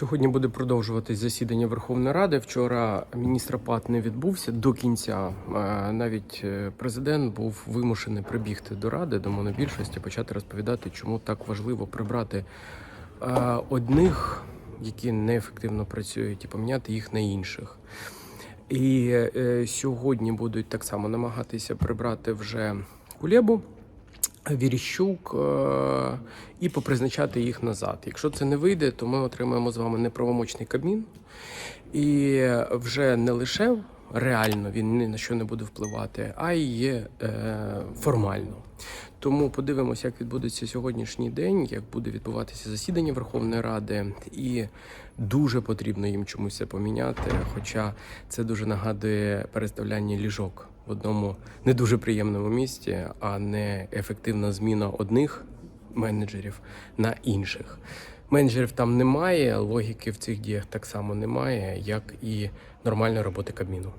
Сьогодні буде продовжуватись засідання Верховної Ради. Вчора міністр ПАТ не відбувся до кінця. Е, Навіть е, президент був вимушений прибігти до ради, до монобільшості, почати розповідати, чому так важливо прибрати е, одних, які неефективно працюють, і поміняти їх на інших. І сьогодні будуть так само намагатися прибрати вже Кулебу. Віріщук е, і попризначати їх назад. Якщо це не вийде, то ми отримаємо з вами неправомочний кабмін, і вже не лише реально він ні на що не буде впливати, а й є е, формально. Тому подивимося, як відбудеться сьогоднішній день, як буде відбуватися засідання Верховної Ради, і дуже потрібно їм чомусь поміняти. Хоча це дуже нагадує переставляння ліжок в одному не дуже приємному місці, а не ефективна зміна одних менеджерів на інших. Менеджерів там немає, логіки в цих діях так само немає, як і нормальної роботи Кабміну.